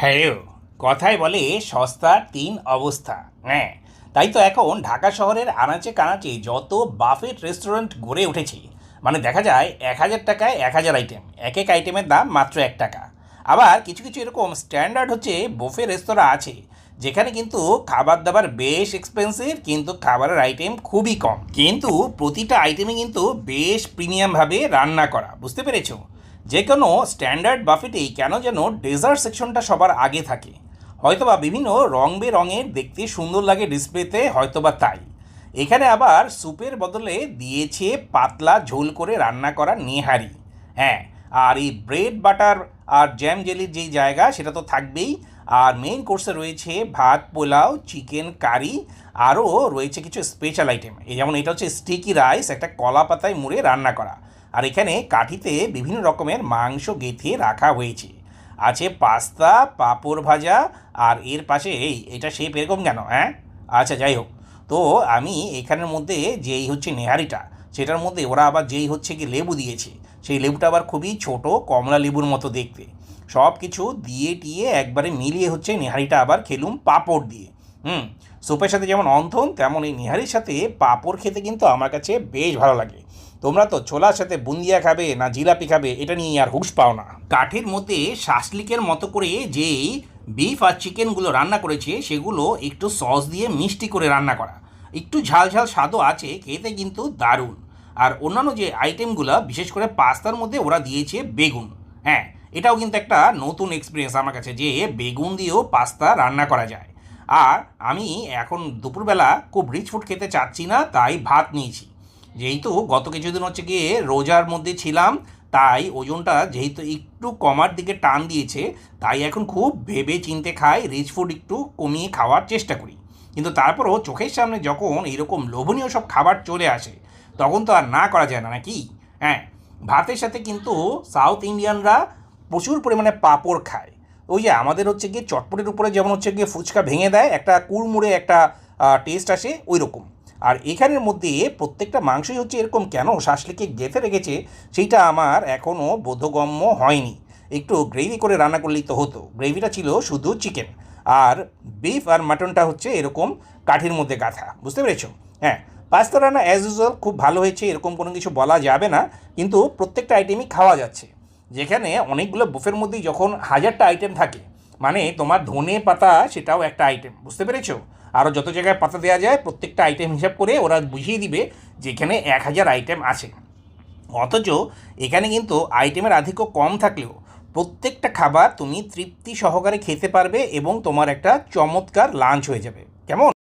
হ্যাঁ কথায় বলে সস্তার তিন অবস্থা। হ্যাঁ তাই তো এখন ঢাকা শহরের আনাচে কানাচে যত বাফেট রেস্টুরেন্ট গড়ে উঠেছে মানে দেখা যায় এক হাজার টাকায় এক হাজার আইটেম, এক এক আইটেমের দাম মাত্র এক টাকা। আবার কিছু কিছু এরকম স্ট্যান্ডার্ড হচ্ছে বুফে রেস্তোরাঁ আছে, যেখানে কিন্তু খাবার দাবার বেশ এক্সপেন্সিভ কিন্তু খাবারের আইটেম খুবই কম। কিন্তু প্রতিটা আইটেমে কিন্তু বেশ প্রিমিয়ামভাবে রান্না করা, বুঝতে পেরেছ? যে কোনো স্ট্যান্ডার্ড বাফেটেই কেন যেন ডেজার্ট সেকশনটা সবার আগে থাকে। হয়তোবা বিভিন্ন রং বেরঙের দেখতে সুন্দর লাগে ডিসপ্লেতে, হয়তোবা তাই। এখানে আবার স্যুপের বদলে দিয়েছে পাতলা ঝোল করে রান্না করা নেহারি। হ্যাঁ আর এই ব্রেড বাটার আর জ্যাম জেলির যেই জায়গা, সেটা তো থাকবেই। আর মেইন কোর্সে রয়েছে ভাত, পোলাও চিকেন কারি আরও রয়েছে কিছু স্পেশাল আইটেম যেমন এটা হচ্ছে স্টিকি রাইস একটা কলা পাতায় মুড়ে রান্না করা। আর এখানে কাঠিতে বিভিন্ন রকমের মাংস গেঁথে রাখা হয়েছে। আছে পাস্তা, পাঁপড় ভাজা, আর এর পাশে এই, এটা শেপ এরকম কেন হ্যাঁ আচ্ছা যাই হোক। তো আমি এখানের মধ্যে যেই হচ্ছে নেহারিটা, সেটার মধ্যে ওরা আবার যেই হচ্ছে কি লেবু দিয়েছে, সেই লেবুটা আবার খুবই ছোট, কমলা লেবুর মতো দেখতে। সব কিছু দিয়ে টিয়ে একবারে মিলিয়ে হচ্ছে নেহারিটা আবার খেলুম পাঁপড় দিয়ে। হুম স্যুপের সাথে যেমন অন্থন, তেমন এই নেহারির সাথে পাঁপড় খেতে কিন্তু আমার কাছে বেশ ভালো লাগে। তোমরা তো ছোলার সাথে বুন্দিয়া খাবে না জিলাপি খাবে, এটা নিয়ে আর হুঁশ পাও না। কাঠের মধ্যে শাসলিকের মতো করে যেই বিফ আর চিকেনগুলো রান্না করেছে, সেগুলো একটু সস দিয়ে মিষ্টি করে রান্না করা। একটু ঝাল ঝাল স্বাদও আছে, খেতে কিন্তু দারুণ। আর অন্যান্য যে আইটেমগুলো বিশেষ করে পাস্তার মধ্যে ওরা দিয়েছে বেগুন। হ্যাঁ এটাও কিন্তু একটা নতুন এক্সপিরিয়েন্স আমার কাছে যে বেগুন দিয়েও পাস্তা রান্না করা যায়। আর আমি এখন দুপুরবেলা খুব রিচ ফুড খেতে চাচ্ছি না, তাই ভাত নিয়েছি। যেহেতু গত কিছুদিন হচ্ছে গিয়ে রোজার মধ্যে ছিলাম, তাই ওজনটা যেহেতু একটু কমার দিকে টান দিয়েছে, তাই এখন খুব ভেবে চিনতে খাই রিচ ফুড একটু কমিয়ে খাওয়ার চেষ্টা করি। কিন্তু তারপরও চোখের সামনে যখন এরকম লোভনীয় সব খাবার চলে আসে, তখন তো আর না করা যায় না নাকি? হ্যাঁ ভাতের সাথে কিন্তু সাউথ ইন্ডিয়ানরা প্রচুর পরিমাণে পাঁপড় খায়। ওই যে আমাদের হচ্ছে গিয়ে চটপটের উপরে যেমন হচ্ছে গিয়ে ফুচকা ভেঙে দেয়, একটা কুড়মুড়ে একটা টেস্ট আসে ওই রকম আর এখানের মধ্যে প্রত্যেকটা মাংসই হচ্ছে এরকম কেন? শাসলিকে গেঁথে রেখেছে, সেইটা আমার এখনও বোধগম্য হয়নি। একটু গ্রেভি করে রান্না করলেই তো হতো। গ্রেভিটা ছিল শুধু চিকেন আর বিফ আর মাটনটা হচ্ছে এরকম কাঠির মধ্যে গাঁথা। বুঝতে পেরেছ? হ্যাঁ পাস্তা রান্না অ্যাজ ইউজুয়াল খুব ভালো হয়েছে, এরকম কোনো কিছু বলা যাবে না, কিন্তু প্রত্যেকটা আইটেমই খাওয়া যাচ্ছে। যেখানে অনেকগুলো বুফের মধ্যেই যখন হাজারটা আইটেম থাকে মানে তোমার ধনে পাতা সেটাও একটা আইটেম বুঝতে পেরেছ? আরও যত জায়গায় পাতা দেওয়া যায়, প্রত্যেকটা আইটেম হিসাব করে ওরা বুঝিয়ে দিবে যেখানে এক হাজার আইটেম আছে। অথচ এখানে কিন্তু আইটেমের আধিক্য কম থাকলেও প্রত্যেকটা খাবার তুমি তৃপ্তি সহকারে খেতে পারবে এবং তোমার একটা চমৎকার লাঞ্চ হয়ে যাবে। কেমন?